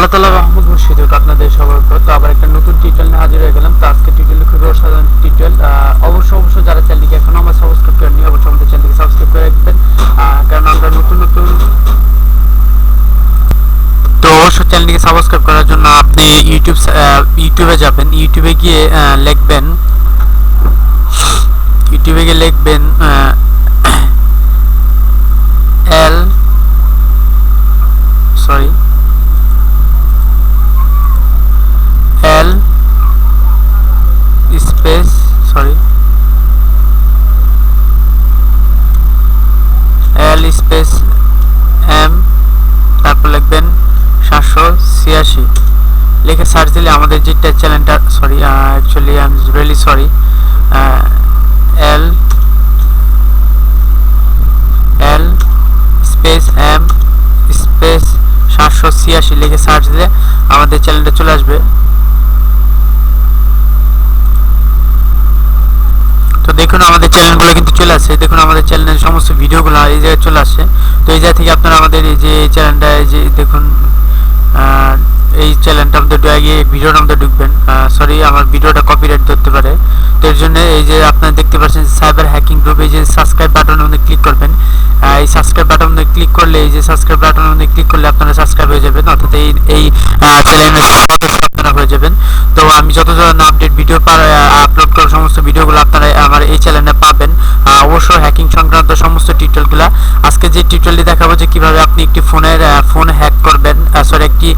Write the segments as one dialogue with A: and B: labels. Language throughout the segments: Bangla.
A: আল্লাহ তালা রহমত মুর্শিদ আপনাদের সবার উপর। তো আবার একটা নতুন টিউটোরিয়াল নিয়ে হাজির হয়ে গেলাম। তো আজকে টিউটোরিয়াল খুবই অসাধারণ টিউটোরিয়াল অবশ্যই অবশ্যই যারা চ্যানেলটিকে এখনও আমার সাবস্ক্রাইব করেনি অবশ্যই আমাদের চ্যানেলটিকে সাবস্ক্রাইব করে রাখবেন। কারণ আমরা নতুন নতুন তো অবশ্যই চ্যানেলটিকে সাবস্ক্রাইব করার জন্য আপনি ইউটিউব ইউটিউবে যাবেন। ইউটিউবে গিয়ে লিখবেন ইউটিউবে গিয়ে লিখবেন L sorry L space sorry L space M তারপর লিখবেন সাতশো ছিয়াশি। লিখে সার্চ দিলে আমাদের যেটা চ্যানেলটা sorry actually I am really sorry L L space M space সাতশো ছিয়াশি লিখে সার্চ দিলে আমাদের চ্যানেলটা চলে আসবে তো দেখুন আমাদের চ্যানেলগুলো কিন্তু চলে আসছে দেখুন, আমাদের চ্যানেলের সমস্ত ভিডিওগুলো এই জায়গায় চলে আসছে তো এই জায়গা থেকে আপনারা আমাদের এই যে চ্যানেলটা এই যে দেখুন এই চ্যানেলটা আমাদের গিয়ে ভিডিওর মধ্যে ঢুকবেন। সরি আমার ভিডিওটা কপিরাইট ধরতে পারে। তো এর জন্য এই যে আপনারা দেখতে পাচ্ছেন সাইবার হ্যাকিং গ্রুপ যে সাবস্ক্রাইব বাটনের মধ্যে ক্লিক করবেন। এই সাবস্ক্রাইব বাটনের মধ্যে ক্লিক করলে, এই যে সাবস্ক্রাইব বাটনের মধ্যে ক্লিক করলে আপনারা সাবস্ক্রাইব হয়ে যাবেন। অর্থাৎ এই এই চ্যানেলের আপনারা হয়ে যাবেন। তো আমি যত ধরনের আপডেট ভিডিও আপলোড করা সমস্ত ভিডিওগুলো আপনারা আমার এই চ্যানেলে পাবেন। অবশ্যই হ্যাকিং সংক্রান্ত সমস্ত টিউটোরিয়ালগুলো আজকে যে টিউটোরিয়ালটি দেখাবো যে কীভাবে আপনি একটি ফোনের ফোন হ্যাক করবেন সরি একটি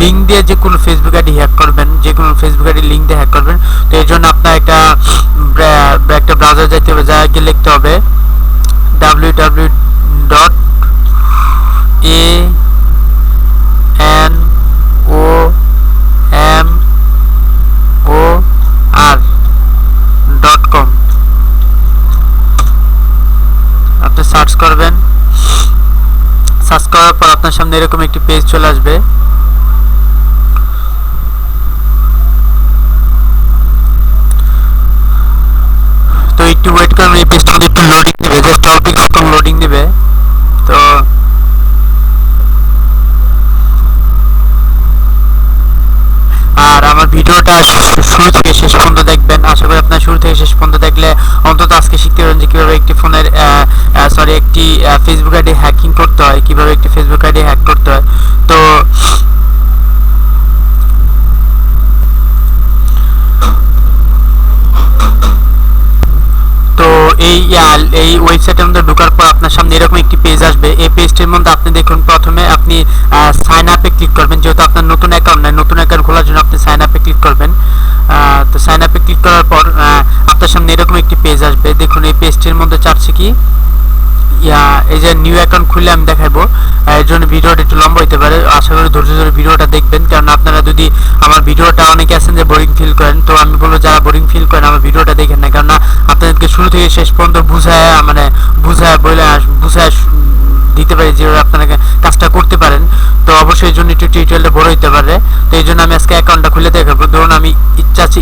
A: লিঙ্ক দিয়ে যে কোনো ফেসবুক আইডি হ্যাক করবেন, যে কোনো ফেসবুক আইডি লিঙ্ক দিয়ে হ্যাক করবেন। তো এর জন্য আপনার একটা একটা ব্রাউজার যাইতে হবে যা গিয়ে লিখতে হবে W W dot A N O M O R dot com আপনি সার্চ করবেন। সার্চ করার পর আপনার সামনে এরকম একটি পেজ চলে আসবে। তো একটু ওয়েট করবেন এই পেজটা একটু লোডিং নেবে জাস্ট অল্প কিছুক্ষণ লোডিং নেবে তো আর আমার ভিডিওটা শুরু থেকে শেষ পর্যন্ত দেখবেন। আশা করি আপনার শুরু থেকে শেষ পর্যন্ত দেখলে অন্তত আজকে শিখতে পারবেন যে কীভাবে একটি ফোনের সরি একটি ফেসবুক আইডি হ্যাকিং করতে হয়, কীভাবে একটি ফেসবুক আইডি হ্যাক করতে হয়। তো তো এই এই ওয়েবসাইটের মধ্যে ঢোকার পর আপনার সামনে এরকম একটি পেজ আসবে। এই পেজটির মধ্যে আপনি দেখুন, প্রথমে আপনি সাইন আপে ক্লিক করবেন। যেহেতু আপনার নতুন অ্যাকাউন্ট নেই, নতুন অ্যাকাউন্ট খোলার জন্য আপনি সাইন আপে ক্লিক করবেন। তো সাইন আপে ক্লিক করার পর আপনার সামনে এরকম একটি পেজ আসবে। দেখুন, এই পেজটির মধ্যে চাচ্ছে কি? এই যে নিউ অ্যাকাউন্ট খুলে আমি দেখাবো। এর জন্য ভিডিওটা একটু লম্বা হতে পারে। আশা করি ধৈর্য ধরে ভিডিওটা দেখবেন। কারণ আপনারা যদি আমার ভিডিওটা অনেকে আছেন যে বোরিং ফিল করেন, তো আমি বলব যারা বোরিং ফিল করেন, আমার ভিডিওটা দেখেন না। কারণ আপনাদেরকে শুরু থেকে শেষ পর্যন্ত বুঝায় মানে বুঝায় বলে বুঝায় দিতে পারি যেভাবে আপনারা কাজটা করতে পারেন। তো অবশ্যই এই জন্য একটু টিউটোরিয়ালটা বড় হতে পারে। তো এই জন্য আমি আজকে অ্যাকাউন্টটা খুলে দেখাবো। ধরুন আমি ইচ্ছা আছে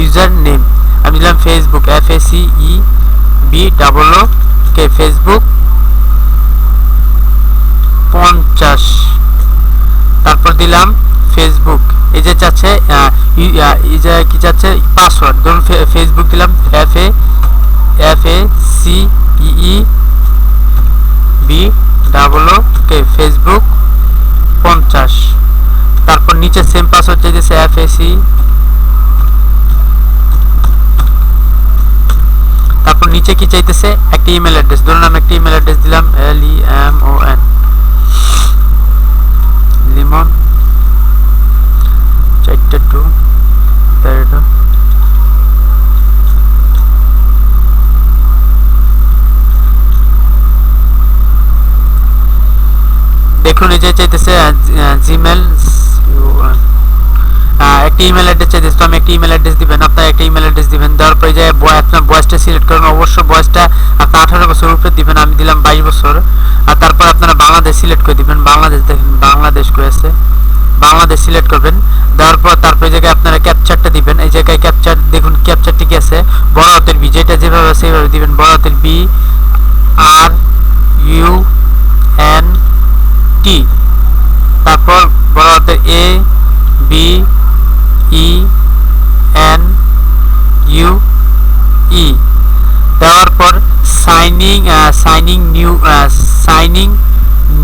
A: ইউজার নেম আমি দিলাম Facebook F A C E B double O K Facebook পঞ্চাশ। তারপর দিলাম ফেসবুক এই যে চাচ্ছে এই যে কি চাচ্ছে পাসওয়ার্ড ধরুন ফেসবুক দিলাম F A F A C E B double O K Facebook পঞ্চাশ। তারপর নিচে সেম পাসওয়ার্ড চাইতেছে এফ এ সি তারপর নিচে কি চাইতেছে? একটা ইমেল অ্যাড্রেস ধরুন আমি একটা ইমেল অ্যাড্রেস দিলাম L E M O N Limon, চারটে টু দেখুন, এই যে চাইতেছে জিমেল একটা ইমেল অ্যাড্রেস চাইতেছে, তো আমি একটা ইমেল অ্যাড্রেস দিবেন, আপনার একটা ইমেল অ্যাড্রেস দিবেন। দেওয়ার পরে যে আপনার সিলেক্ট করবেন অবশ্যই বয়সটা আপনার আঠারো বছর উপরে দিবেন, আমি দিলাম বাইশ বছর। আর তারপর আপনারা বাংলাদেশ সিলেক্ট করে দিবেন, বাংলাদেশ দেখেন, বাংলাদেশ করেছে। বাংলাদেশ সিলেক্ট করবেন, দেওয়ার পর তারপর এই জায়গায় আপনারা ক্যাপচারটা দিবেন। এই জায়গায় ক্যাপচার দেখুন ক্যাপচারটি কি আছে, বড় হাতের বি যেটা যেভাবে সেইভাবে দিবেন। বড় হাতের B R U N T তারপর বড় হাতের A B E N U E দেওয়ার পর signing signing new signing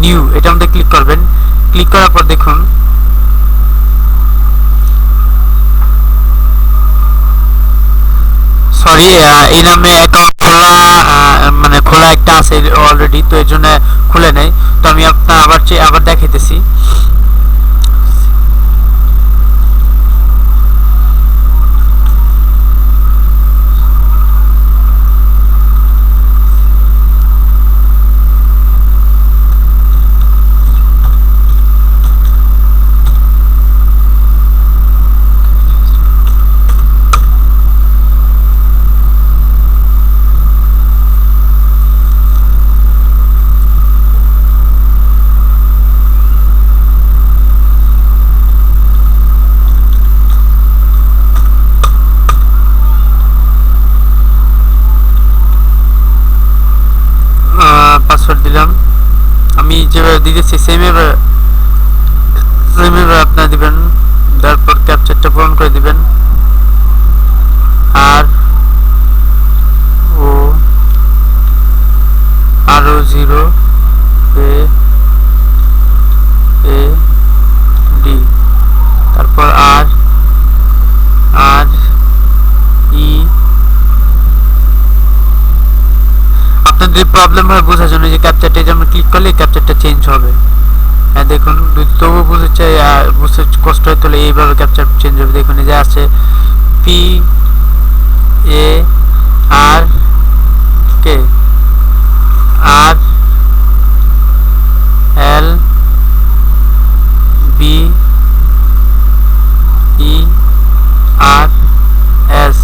A: new এটা মধ্যে ক্লিক করবেন। ক্লিক করার পর দেখুন সরি এই নামে অ্যাকাউন্ট খোলা মানে খোলা একটা আছে অলরেডি তো এর জন্য খুলে নেই। তো আমি আপনার আবার আবার দেখাইতেছি পাসওয়ার্ড দিলাম আমি যেভাবে দিতেছি সেমভাবে সেমভাবে আপনারা দিবেন। তারপর ক্যাপচারটা পূরণ করে দিবেন। আর ও, আরও জিরো এ এ ডি তারপর আর আর ই আপনার যদি প্রবলেম হয় বোঝার জন্য যে ক্যাপচারটা যেমন ক্লিক করলে ক্যাপচারটা চেঞ্জ হবে। হ্যাঁ দেখুন তবুও বুঝতে চাই, আর বুঝতে কষ্ট হয়, তাহলে এইভাবে ক্যাপচার চেঞ্জ হবে। দেখুন, এই যে আছে P A R K R L B E R S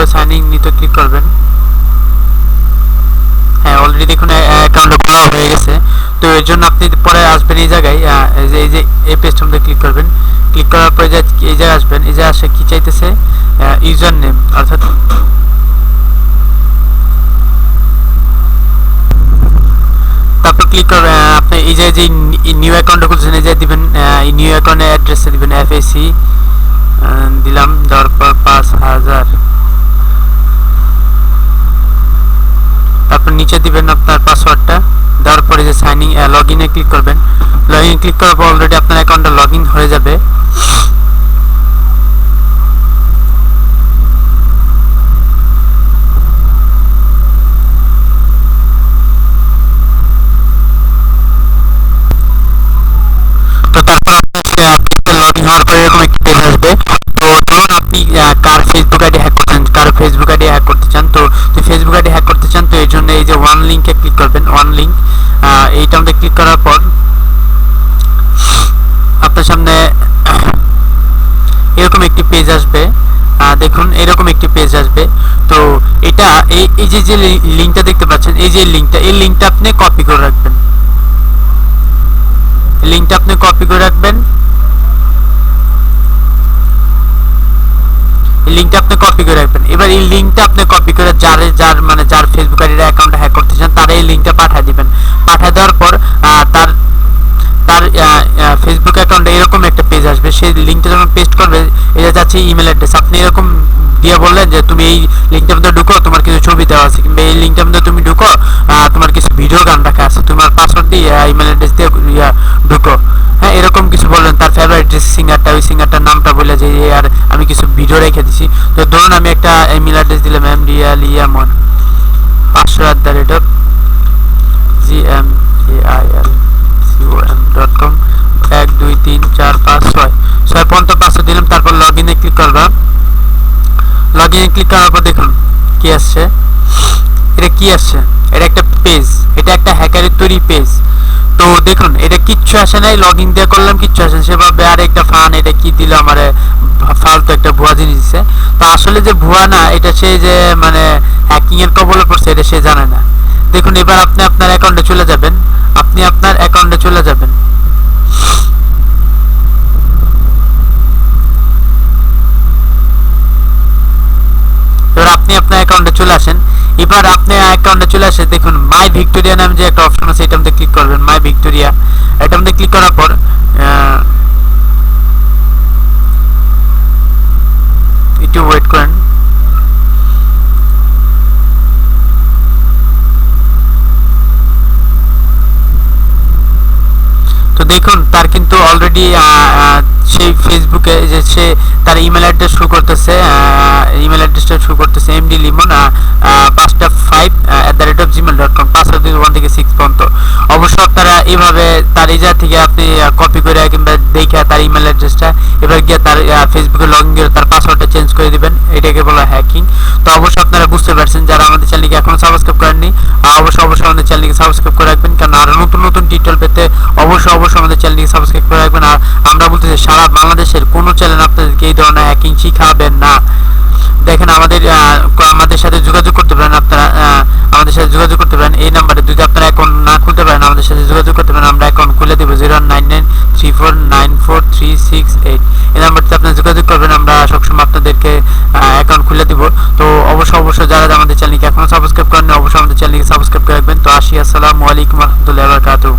A: তারপরে সাইনিং নিতে ক্লিক করবেন। হ্যাঁ অলরেডি দেখুন অ্যাকাউন্ট খোলা হয়ে গেছে। তো এর জন্য আপনি পরে আসবেন এই জায়গায় এই যে এই যে পেজটার মধ্যে ক্লিক করবেন। ক্লিক করার পরে যে, এই জায়গায় আসবেন, এই জায়গায় আসে কি চাইতেছে? ইউজার নেম অর্থাৎ তারপর ক্লিক করবেন আপনি এই যে যে নিউ অ্যাকাউন্ট খুলছেন, এই যে দিবেন নিউ অ্যাকাউন্টের অ্যাড্রেসে দিবেন এফ এসি দিলাম, দেওয়ার পর পাঁচ হাজার। তারপর নিচে দিবেন আপনার পাসওয়ার্ডটা দেওয়ার পরে যে সাইনিং লগ ইনে ক্লিক করবেন। লগ ইন ক্লিক করার পর অলরেডি আপনার অ্যাকাউন্টটা লগ ইন হয়ে যাবে। ইন আপনি কার ফেসবুক আইডি হ্যাক করতেন কার ফেসবুক আইডি হ্যাক করতে চান? তো জন্য এই যে ওয়ান লিঙ্কে ক্লিক করবেন ওয়ান লিঙ্ক এইটা আমাদের ক্লিক করার পর আপনার সামনে এরকম একটি পেজ আসবে। দেখুন, এরকম একটি পেজ আসবে। তো এটা, এই এই যে যে লিঙ্কটা দেখতে পাচ্ছেন, এই যে লিঙ্কটা এই লিঙ্কটা আপনি কপি করে রাখবেন। লিঙ্কটা আপনি কপি করে রাখবেন। এই লিঙ্কটা আপনি কপি করে রাখবেন। এবার এই লিঙ্কটা আপনি কপি করে যার যার মানে যার ফেসবুক আইডির অ্যাকাউন্ট হ্যাক করতে চান, তার এই লিঙ্কটা পাঠিয়ে দিবেন। পাঠিয়ে দেওয়ার পর তার তার ফেসবুক অ্যাকাউন্টে এরকম একটা পেজ আসবে। সেই লিঙ্কটা যখন পেস্ট করবে, এটা যাচ্ছে ইমেল অ্যাড্রেস আপনি এরকম দিয়ে বললেন যে, তুমি এই লিঙ্কটার মধ্যে ঢুকো, তোমার কিছু ছবি দেওয়া আছে। কিংবা এই লিঙ্কটার মধ্যে তুমি ঢুকো তোমার কিছু ভিডিও গান রাখা আছে, তোমার পাসওয়ার্ড দিয়ে ইমেল অ্যাড্রেস দিয়ে ঢুকো। এরকম কিছু বললেন তার ফেভারিট যে সিঙ্গারটা ওই সিঙ্গারটার নামটা বলে যে আর আমি কিছু ভিডিও রেখে দিছি। তো ধরুন আমি একটা ইমেল অ্যাড্রেস দিলাম এম ডি এল ইয়ামন পাঁচশো at the rate of G M A I L C O M dot com এক, দুই, তিন, চার, পাঁচ, ছয়। ছয় পর্যন্ত পাঁচশো দিলাম, তারপর লগ ইনে ক্লিক করবা। লগ ইনে ক্লিক করার পর দেখুন, কি আসছে? এটা কি আসছে? এটা একটা পেজ এটা একটা হ্যাকারের তৈরি পেজ তো দেখুন, এটা কিচ্ছু আসে নাই লগ ইন দিয়ে করলাম, কিচ্ছু আসে। সেভাবে আর একটা ফান, এটা কি দিল আমার, ফালতু একটা ভুয়া জিনিস দিছে। তো আসলে যে ভুয়া না, এটা সে যে মানে হ্যাকিং এর কবলে পড়ছে, এটা সে জানে না। দেখুন, এবার আপনি আপনার অ্যাকাউন্টে চলে যাবেন। আপনি আপনার অ্যাকাউন্টে চলে যাবেন। এবার আপনি আপনার অ্যাকাউন্টে চলে আসেন। এবার আপনি অ্যাকাউন্টে চলে আসে, দেখুন মাই ভিক্টোরিয়া নামে যে একটা অপশন আছে এটা মধ্যে ক্লিক করবেন মাই ভিক্টোরিয়া এটা মধ্যে ক্লিক করার পর একটু ওয়েট করেন। তো দেখুন, তার কিন্তু অলরেডি সেই ফেসবুকে যে সে তার ইমেল অ্যাড্রেস শো করতেছে ইমেল অ্যাড্রেসটা শো করতেছে এমডি লিমন পাঁচটা five at the rate of Gmail dot com পাঁচটা দুই ওয়ান থেকে সিক্স পর্যন্ত। অবশ্য আপনারা এইভাবে তার জায়গা থেকে আপনি কপি করে কিংবা দেখে তার ইমেল অ্যাড্রেসটা এবার গিয়ে তার ফেসবুকে লগ ইন করে তার পাসওয়ার্ডটা চেঞ্জ করে দিবেন। এটাকে বলা হ্যাকিং তো অবশ্যই আপনারা বুঝতে পারছেন যারা আমাদের চ্যানেলকে এখনও সাবস্ক্রাইব করেননি অবশ্যই অবশ্যই আমাদের চ্যানেলকে সাবস্ক্রাইব করে রাখবেন। কারণ আরও নতুন নতুন ডিটেল পেতে অবশ্যই অবশ্যই আমাদের চ্যানেলকে সাবস্ক্রাইব করে রাখবেন। আর আমরা বলতেছি, সারা বাংলাদেশের কোনো চ্যানেল আপনাদেরকে এই ধরনের হ্যাকিং শিখাবেন না, দেখেন আমাদের আমাদের সাথে যোগাযোগ করতে পারেন আপনারা আমাদের সাথে যোগাযোগ করতে পারেন। এই নাম্বারে যদি আপনারা অ্যাকাউন্ট না খুলতে পারেন, আমাদের সাথে যোগাযোগ করতে পারেন, আমরা অ্যাকাউন্ট খুলে দেবো zero nine nine three four nine four three six eight এই নাম্বারটিতে আপনারা যোগাযোগ করবেন, আমরা সবসময় আপনাদেরকে অ্যাকাউন্ট খুলে দিব। তো অবশ্যই অবশ্যই যারা আমাদের চ্যানেলকে এখনও সাবস্ক্রাইব করেন অবশ্যই আমাদের চ্যানেলকে সাবস্ক্রাইব করে রাখবেন। তো আসি, আসসালামু আলাইকুম রহমতুল্লাহ বারকাতুহ।